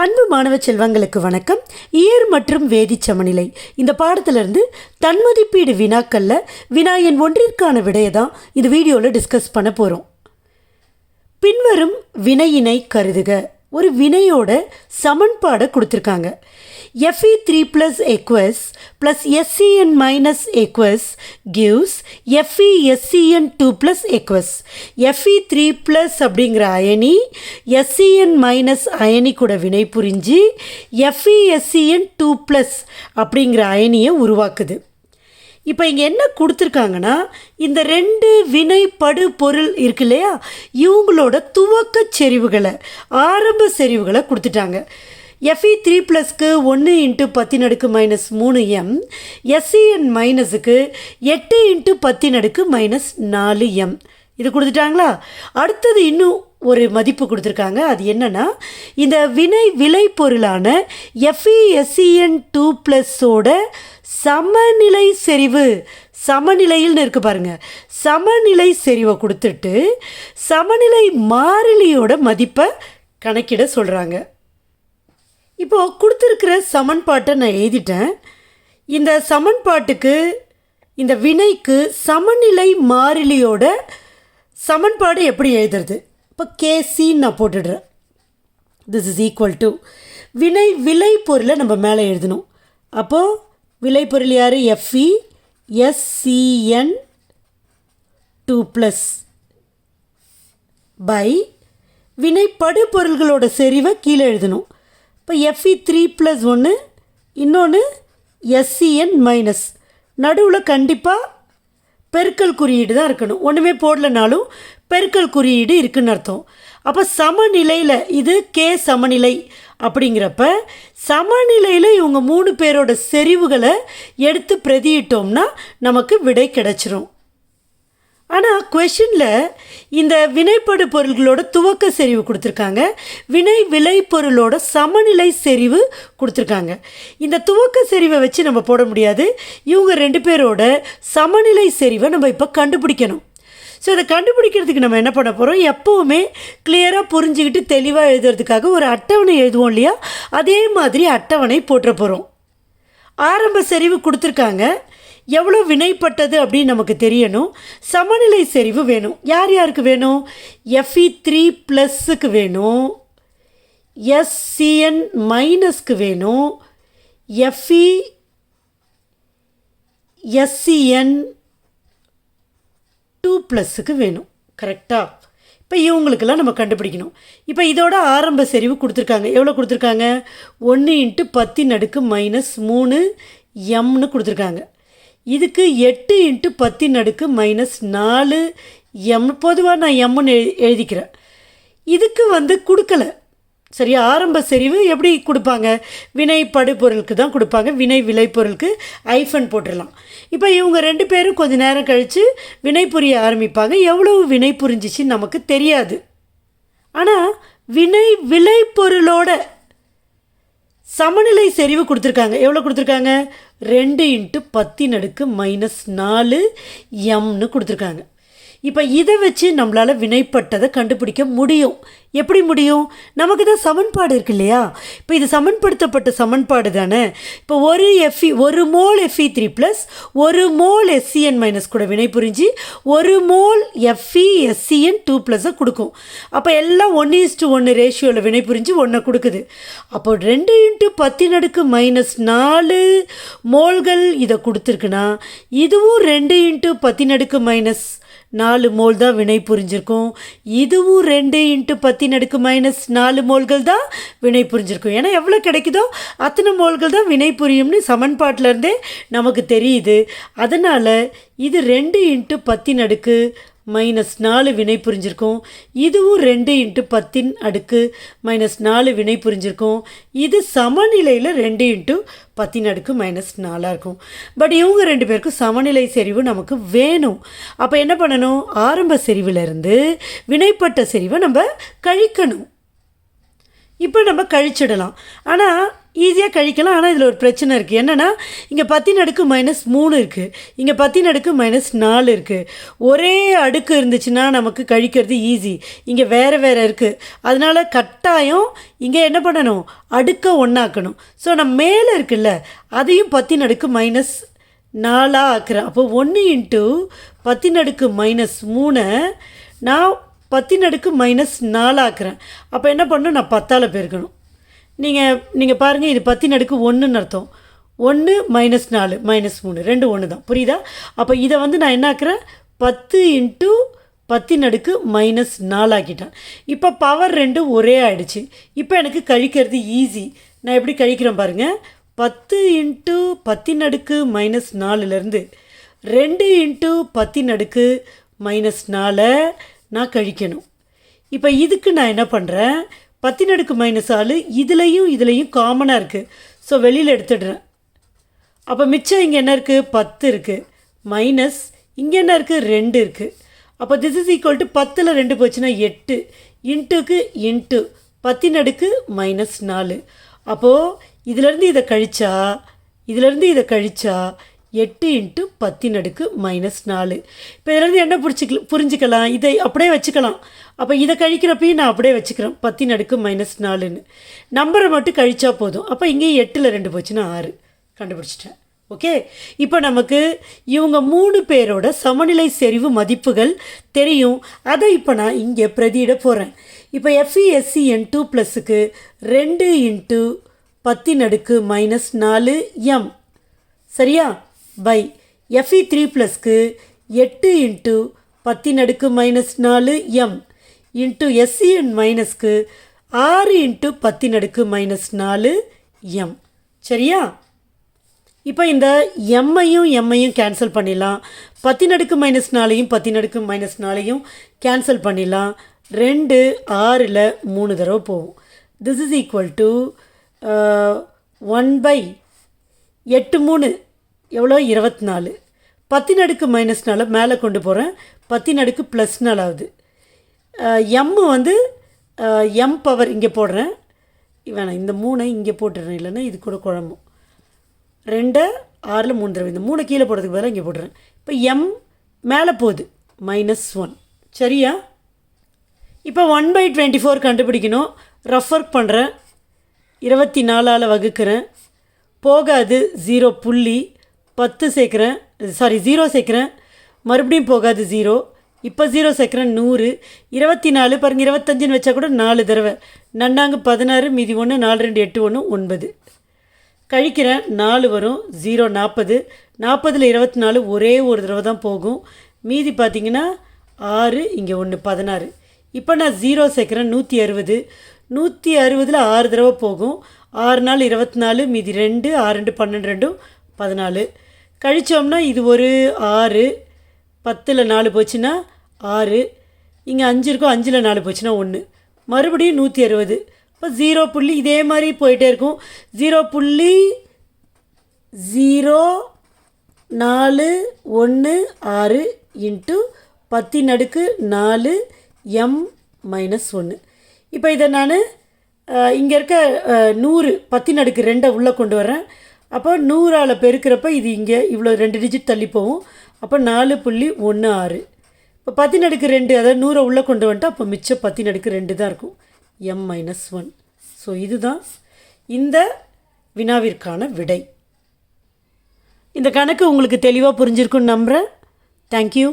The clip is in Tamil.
அன்பு மாணவ செல்வங்களுக்கு வணக்கம். இயர் மற்றும் வேதி சமநிலை. இந்த பாடத்திலிருந்து தன்மதிப்பீடு வினாக்களில் வினா எண் ஒன்றிற்கான விடையை தான் இந்த வீடியோவில் டிஸ்கஸ் பண்ண போகிறோம் பின்வரும் வினையினை கருதுக. ஒரு வினையோட சமன்பாடை கொடுத்துருக்காங்க. FE three plus aqueous plus SCN minus aqueous gives FE SCN two plus aqueous FE three plus அப்படிங்கிற அயனி எஸ்சிஎன் மைனஸ் அயனி கூட வினை புரிஞ்சு எஃப்இ எஸ்சிஎன் டூ ப்ளஸ் அப்படிங்கிற அயனியை உருவாக்குது. இப்போ இங்கே என்ன கொடுத்துருக்காங்கன்னா இந்த ரெண்டு வினைப்படு பொருள் இருக்கு இல்லையா? இவங்களோட துவக்க செறிவுகளை ஆரம்ப செறிவுகளை கொடுத்துட்டாங்க. எஃப்இ த்ரீ ப்ளஸ்க்கு ஒன்று இன்ட்டு பத்தின் அடுக்கு மைனஸ் மூணு எம் எஸ்சிஎன் மைனஸுக்கு எட்டு இன்ட்டு பத்தின் அடுக்கு மைனஸ் நாலு எம் இது கொடுத்துட்டாங்களா? அடுத்தது இன்னும் ஒரு மதிப்பு கொடுத்துருக்காங்க. அது என்னென்னா இந்த வினை விலை பொருளான எஃப்இஎஸ்சிஎன் டூ ப்ளஸ்ஸோட சமநிலை செறிவு சமநிலையில்னு இருக்கு பாருங்கள் சமநிலை செறிவை கொடுத்துட்டு சமநிலை மாறிலியோட மதிப்பை கணக்கிட சொல்கிறாங்க இப்போது கொடுத்துருக்கிற சமன்பாட்டை நான் எழுதிட்டேன். இந்த சமன்பாட்டுக்கு இந்த வினைக்கு சமநிலை மாறிலியோட சமன்பாடு எப்படி எழுதுறது? இப்போ கேசின்னு நான் போட்டுடுறேன். திஸ் இஸ் ஈக்குவல் டு வினை விலை பொருளை நம்ம மேலே எழுதணும். அப்போது விலை பொருள் யார்? FE SCN e, two plus by வினைப்படு பொருள்களோட செறிவை கீழே எழுதணும். இப்போ எஃப்இ த்ரீ e, ப்ளஸ் ஒன்று இன்னொன்று எஸ்சிஎன் மைனஸ் e, நடுவில் கண்டிப்பாக பெருக்கல் குறியீடு தான் இருக்கணும். ஒன்றுமே போடலனாலும் பெருக்கல் குறியீடு இருக்குன்னு அர்த்தம். அப்போ சமநிலையில் இது கே சமநிலை அப்படிங்கிறப்ப சமநிலையில் இவங்க மூணு பேரோட செறிவுகளை எடுத்து பிரதியிட்டோம்னா நமக்கு விடை கிடச்சிரும். ஆனால் கொஷினில் இந்த வினைப்படு பொருள்களோட துவக்க செறிவு கொடுத்துருக்காங்க. வினை விலை பொருளோட சமநிலை செறிவு கொடுத்துருக்காங்க. இந்த துவக்க செறிவை வச்சு நம்ம போட முடியாது. இவங்க ரெண்டு பேரோட சமநிலை செறிவை நம்ம இப்போ கண்டுபிடிக்கணும். ஸோ இதை கண்டுபிடிக்கிறதுக்கு நம்ம என்ன பண்ண போகிறோம் எப்போவுமே கிளியராக புரிஞ்சுக்கிட்டு தெளிவாக எழுதுறதுக்காக ஒரு அட்டவணை எழுதுவோம் இல்லையா? அதே மாதிரி அட்டவணை போட்டுற போகிறோம் ஆரம்ப செறிவு கொடுத்துருக்காங்க. எவ்வளோ வினைப்பட்டது அப்படின்னு நமக்கு தெரியணும். சமநிலை செறிவு வேணும். யார் யாருக்கு வேணும்? எஃப்இ த்ரீ ப்ளஸ்ஸுக்கு வேணும். எஸ்சிஎன் மைனஸ்க்கு வேணும். எஃப்இ எஸ்சிஎன் டூ ப்ளஸ்ஸுக்கு வேணும். கரெக்டாக இப்போ இவங்களுக்கெல்லாம் நம்ம கண்டுபிடிக்கணும். இப்போ இதோட ஆரம்ப செறிவு கொடுத்துருக்காங்க. எவ்வளோ கொடுத்துருக்காங்க? ஒன்று இன்ட்டு பத்தின் அடுக்கு மைனஸ் மூணு எம்னு கொடுத்துருக்காங்க. இதுக்கு எட்டு இன்ட்டு பத்தின் அடுக்கு மைனஸ் நாலு எம் பொதுவாக நான் எம்னு எழு எழுதிக்கிறேன். இதுக்கு வந்து கொடுக்கல. சரியா? ஆரம்ப செறிவு எப்படி கொடுப்பாங்க? வினை படுபொருளுக்கு தான் கொடுப்பாங்க. வினை விளைபொருளுக்கு ஐஃபன் போட்டுடலாம். இப்போ இவங்க ரெண்டு பேரும் கொஞ்ச நேரம் கழித்து வினை புரிய ஆரம்பிப்பாங்க. எவ்வளவு வினை புரிஞ்சிச்சின்னு நமக்கு தெரியாது. ஆனால் வினை விளைபொருளோட சமநிலை செறிவு கொடுத்துருக்காங்க. எவ்வளோ கொடுத்துருக்காங்க? ரெண்டு இன்ட்டு பத்தின் அடுக்கு மைனஸ் நாலு எம்னு கொடுத்துருக்காங்க. இப்போ இதை வச்சு நம்மளால் வினைப்பட்டதை கண்டுபிடிக்க முடியும். எப்படி முடியும்? நமக்கு தான் சமன்பாடு இருக்கு இல்லையா? இப்போ இது சமன்படுத்தப்பட்ட சமன்பாடு தானே? இப்போ ஒரு எஃப்இ ஒரு மோல் எஃப்இ த்ரீ ப்ளஸ் ஒரு மோல் எஸ்சிஎன் மைனஸ் கூட வினை புரிஞ்சு ஒரு மோல் எஃப்இ எஸ்சிஎன் டூ ப்ளஸ்ஸை கொடுக்கும். அப்போ எல்லாம் ஒன்று இஸ்டு ஒன்று ரேஷியோவில் வினை புரிஞ்சு ஒன்றை கொடுக்குது. அப்போ ரெண்டு இன்ட்டு பத்தின் அடுக்கு மைனஸ் நாலு மோல்கள் இதை கொடுத்துருக்குன்னா இதுவும் ரெண்டு இன்ட்டு பத்தின் அடுக்கு மைனஸ் நாலு மோல் தான் வினை புரிஞ்சிருக்கும். இதுவும் ரெண்டு இன்ட்டு பத்தின் அடுக்கு மைனஸ் நாலு மோல்கள் தான் வினை புரிஞ்சிருக்கும். ஏன்னா எவ்வளோ கிடைக்குதோ அத்தனை மோல்கள் தான் வினை புரியும்னு சமன்பாட்டிலேருந்தே நமக்கு தெரியுது. அதனால் இது ரெண்டு இன்ட்டு பத்தின் அடுக்கு மைனஸ் நாலு வினை புரிஞ்சிருக்கோம். இதுவும் ரெண்டு இன்ட்டு பத்தின் அடுக்கு. மைனஸ் நாலு வினை புரிஞ்சிருக்கோம். இது சமநிலையில் ரெண்டு இன்ட்டு பத்தின் அடுக்கு மைனஸ் நாலாக இருக்கும். பட் இவங்க ரெண்டு பேருக்கும் சமநிலை செறிவு நமக்கு வேணும். அப்போ என்ன பண்ணணும்? ஆரம்ப செறிவிலிருந்து வினைப்பட்ட செறிவை நம்ம கழிக்கணும். இப்போ நம்ம கழிச்சிடலாம். ஆனால் ஈஸியாக கழிக்கலாம். ஆனால் இதில் ஒரு பிரச்சனை இருக்குது என்னென்னா இங்கே பத்தின் அடுக்கு மைனஸ் மூணு இருக்குது இங்கே பத்தின் அடுக்கு மைனஸ் நாலு இருக்குது ஒரே அடுக்கு இருந்துச்சுன்னா நமக்கு கழிக்கிறது ஈஸி இங்கே வேறு வேறு இருக்குது அதனால் கட்டாயம் இங்கே என்ன பண்ணணும்? அடுக்கை ஒன்றாக்கணும் ஸோ நம்ம மேலே இருக்குல்ல அதையும் பத்தின் அடுக்கு மைனஸ் நாலாக ஆக்குறேன் அப்போ ஒன்று இன்ட்டு பத்தின் அடுக்கு மைனஸ் மூணை நான் பத்தின் அடுக்கு மைனஸ் நாலாக்குறேன் அப்போ என்ன பண்ணணும்? நான் பத்தால் பெருக்கணும். நீங்கள் நீங்கள் பாருங்கள் இது பத்தின் அடுக்கு ஒன்றுன்னு அர்த்தம். ஒன்று மைனஸ் நாலு மைனஸ் மூணு ரெண்டு ஒன்று தான் புரியுதா? அப்போ இதை வந்து நான் என்ன ஆக்குறேன்? பத்து இன்ட்டு பத்தின் அடுக்கு மைனஸ் நாலாக்கிட்டேன் இப்போ பவர் ரெண்டும் ஒரே ஆகிடுச்சு இப்போ எனக்கு கழிக்கிறது ஈஸி நான் எப்படி கழிக்கிறேன் பாருங்கள் பத்து இன்ட்டு பத்தின் அடுக்கு மைனஸ் நாலுலேருந்து ரெண்டு இன்ட்டு பத்தின் அடுக்கு மைனஸ் நாலை நான் கழிக்கணும். இப்போ இதுக்கு நான் என்ன பண்ணுறேன் பத்தினடுக்கு மைனஸ் ஆளு இதுலேயும் இதுலேயும் காமனாக இருக்குது ஸோ வெளியில் எடுத்துடுறேன். அப்போ மிச்சம் இங்கே என்ன இருக்குது பத்து இருக்குது மைனஸ் இங்கே என்ன இருக்குது ரெண்டு இருக்குது அப்போ திஸ் இஸ் ஈக்குவல் டு பத்தில் ரெண்டு போச்சுன்னா எட்டு. இன்ட்டுக்கு இன்ட்டு பத்தினடுக்கு மைனஸ் நாலு. அப்போது இதிலேருந்து இதை கழிச்சா இதிலேருந்து இதை கழிச்சா எட்டு இன்ட்டு பத்தின் அடுக்கு மைனஸ் நாலு. இப்போ இதிலேருந்து என்ன புரிச்சிக்கல புரிஞ்சுக்கலாம்? இதை அப்படியே வச்சுக்கலாம். அப்போ இதை கழிக்கிறப்பையும் நான் அப்படியே வச்சுக்கிறேன். பத்தின் அடுக்கு மைனஸ் நாலுன்னு. நம்பரை மட்டும் கழிச்சா போதும். அப்போ இங்கேயும் எட்டில் ரெண்டு போச்சுன்னா ஆறு. கண்டுபிடிச்சிட்டேன். ஓகே இப்போ நமக்கு இவங்க மூணு பேரோட சமநிலை செறிவு மதிப்புகள் தெரியும். அதை இப்போ நான் இங்கே பிரதியிட போகிறேன் இப்போ எஃப்இஎஸ்சி என் டூ ப்ளஸுக்கு ரெண்டு இன்ட்டு பத்தின் அடுக்கு மைனஸ் நாலு எம் சரியா? பை. எஃப்இ த்ரீ ப்ளஸ்க்கு எட்டு இன்ட்டு பத்தின் அடுக்கு மைனஸ் நாலு எம் இன்ட்டு எஸ்சிஎன் மைனஸ்க்கு ஆறு இன்ட்டு பத்தின் அடுக்கு மைனஸ் நாலு எம் சரியா? இப்போ இந்த எம்மையும் எம்மையும் கேன்சல் பண்ணிடலாம். பத்தின் அடுக்கு மைனஸ் நாலையும் பத்தின் அடுக்கு மைனஸ் நாலையும் கேன்சல் பண்ணிடலாம். ரெண்டு ஆறில் மூணு தடவை போகும். This is equal to one by எட்டு மூணு. எவ்வளோ? இருபத்தி நாலு பத்தின் அடுக்கு மைனஸ் மேலே கொண்டு போகிறேன் பத்தின் அடுக்கு ப்ளஸ் நாலாவது எம் வந்து எம் பவர் இங்கே போடுறேன். வேணாம் இந்த மூணை இங்கே போட்டுடுறேன். இல்லைன்னா இது கூட குழம்பும். ரெண்டை ஆறில் மூணு தடவை. இந்த மூணு கீழே போடுறதுக்கு பதிலாக இங்கே போடுறேன் இப்போ எம் மேலே போகுது. மைனஸ் ஒன் சரியா? இப்போ ஒன் பை டுவெண்ட்டி ஃபோர் கண்டுபிடிக்கணும். ரஃப் ஒர்க் பண்ணுறேன் இருபத்தி நாலால் வகுக்கிறேன். போகாது. ஜீரோ புள்ளி. பத்து சேர்க்குறேன் சாரி ஜீரோ சேர்க்குறேன். மறுபடியும் போகாது ஜீரோ இப்போ ஜீரோ சேர்க்குறேன் நூறு. இருபத்தி நாலு பாருங்கள் இருபத்தஞ்சுன்னு வச்சா கூட நாலு தடவை. நன்னாங்க பதினாறு மீதி ஒன்று நாலு ரெண்டு எட்டு ஒன்று ஒன்பது. கழிக்கிறேன் நாலு வரும் ஜீரோ நாற்பது நாற்பதில் இருபத்தி நாலு ஒரே ஒரு தடவை தான் போகும். மீதி பார்த்தீங்கன்னா ஆறு இங்கே ஒன்று பதினாறு. இப்போ நான் ஜீரோ சேர்க்குறேன் நூற்றி அறுபது. நூற்றி அறுபதில் ஆறு தடவை போகும். ஆறு நாள் இருபத்தி நாலு மீதி ரெண்டு ஆறு ரெண்டு பன்னெண்டு ரெண்டும் பதினாலு. கழித்தோம்னா இது ஒரு ஆறு. பத்தில் நாலு போச்சுன்னா ஆறு. இங்கே அஞ்சு இருக்கும் அஞ்சில் நாலு போச்சுன்னா ஒன்று மறுபடியும் நூற்றி அறுபது. இப்போ ஜீரோ புள்ளி இதே மாதிரி போயிட்டே இருக்கும். ஜீரோ புள்ளி ஜீரோ நாலு ஒன்று ஆறு இன்ட்டு பத்தின் அடுக்கு நாலு எம் மைனஸ் ஒன்று இப்போ இதை நான் இங்கே இருக்க நூறு பத்தின் அடுக்கு ரெண்டை உள்ளே கொண்டு வரேன் அப்போ நூறால் பெருக்கிறப்ப இது இங்கே இவ்வளோ ரெண்டு டிஜிட் தள்ளி போகும் அப்போ நாலு புள்ளி ஒன்று ஆறு. இப்போ பத்தின் அடுக்கு ரெண்டு அதாவது நூறை உள்ளே கொண்டு வந்துட்டு அப்போ மிச்சம் பத்தின் அடுக்கு ரெண்டு தான் இருக்கும். எம் மைனஸ் ஒன் ஸோ இதுதான் இந்த வினாவிற்கான விடை. இந்த கணக்கு உங்களுக்கு தெளிவாக புரிஞ்சிருக்குன்னு நம்புகிறேன் தேங்க்யூ